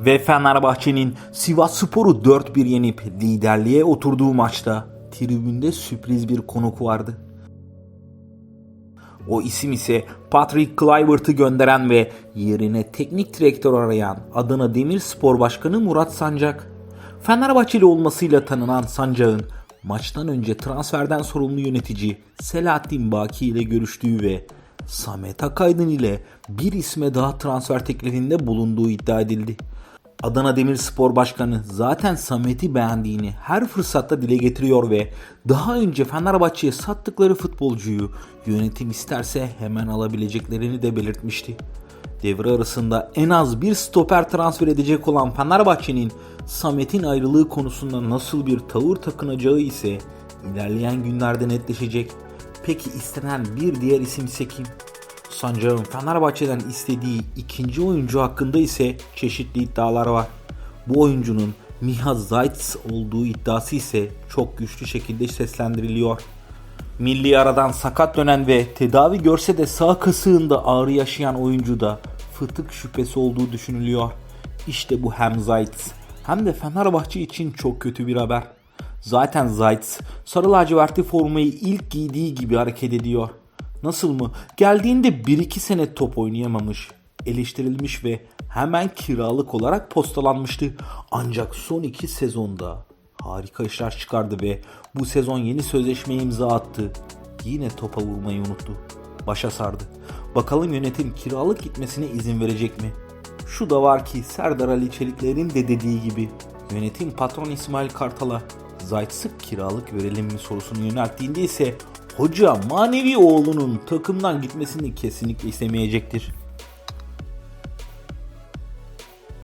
Ve Fenerbahçe'nin Sivas Spor'u 4-1 yenip liderliğe oturduğu maçta tribünde sürpriz bir konuk vardı. O isim ise Patrick Kluivert'ı gönderen ve yerine teknik direktör arayan Adana Demirspor Başkanı Murat Sancak. Fenerbahçeli olmasıyla tanınan Sancak'ın maçtan önce transferden sorumlu yönetici Selahattin Baki ile görüştüğü ve Samet Akaydın ile bir isme daha transfer teklifinde bulunduğu iddia edildi. Adana Demirspor Başkanı zaten Samet'i beğendiğini her fırsatta dile getiriyor ve daha önce Fenerbahçe'ye sattıkları futbolcuyu yönetim isterse hemen alabileceklerini de belirtmişti. Devre arasında en az bir stoper transfer edecek olan Fenerbahçe'nin Samet'in ayrılığı konusunda nasıl bir tavır takınacağı ise ilerleyen günlerde netleşecek. Peki istenen bir diğer isim ise kim? Sancak'ın Fenerbahçe'den istediği ikinci oyuncu hakkında ise çeşitli iddialar var. Bu oyuncunun Miha Zayt olduğu iddiası ise çok güçlü şekilde seslendiriliyor. Milli aradan sakat dönen ve tedavi görse de sağ kasığında ağrı yaşayan oyuncuda fıtık şüphesi olduğu düşünülüyor. İşte bu hem Zayt hem de Fenerbahçe için çok kötü bir haber. Zaten Zayt sarı lacivertli formayı ilk giydiği gibi hareket ediyor. Nasıl mı? Geldiğinde 1-2 sene top oynayamamış, eleştirilmiş ve hemen kiralık olarak postalanmıştı. Ancak son 2 sezonda harika işler çıkardı ve bu sezon yeni sözleşmeye imza attı. Yine topa vurmayı unuttu. Başa sardı. Bakalım yönetim kiralık gitmesine izin verecek mi? Şu da var ki Serdar Ali Çelikler'in de dediği gibi yönetim patron İsmail Kartal'a Zayt'sı kiralık verelim mi sorusunu yönelttiğinde ise hoca manevi oğlunun takımdan gitmesini kesinlikle istemeyecektir.